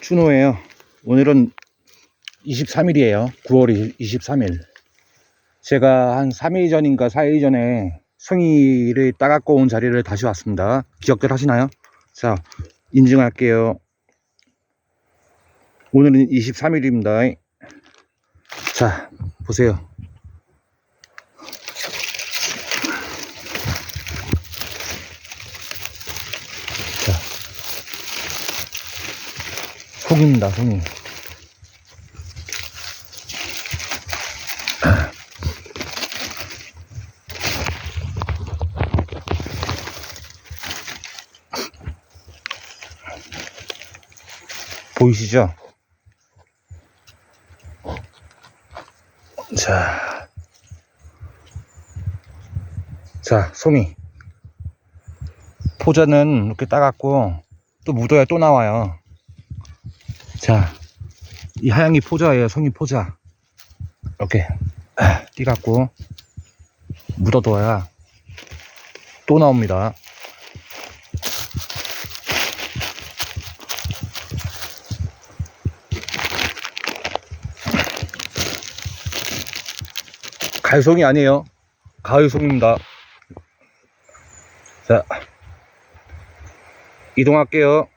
준호예요. 오늘은 23일이에요. 9월 23일. 제가 한 3일 전인가 4일 전에 송이를 따갖고 온 자리를 다시 왔습니다. 기억들 하시나요? 자, 인증할게요. 오늘은 23일입니다. 자, 보세요. 송입니다, 송이. 보이시죠? 자, 자, 송이. 포자는 이렇게 따갖고 또 묻어야 또 나와요. 자, 이게 포자예요. 송이 포자. 이렇게 아, 띠갖고 묻어둬야 또 나옵니다. 가을송이 아니에요. 가을송입니다. 자, 이동할게요.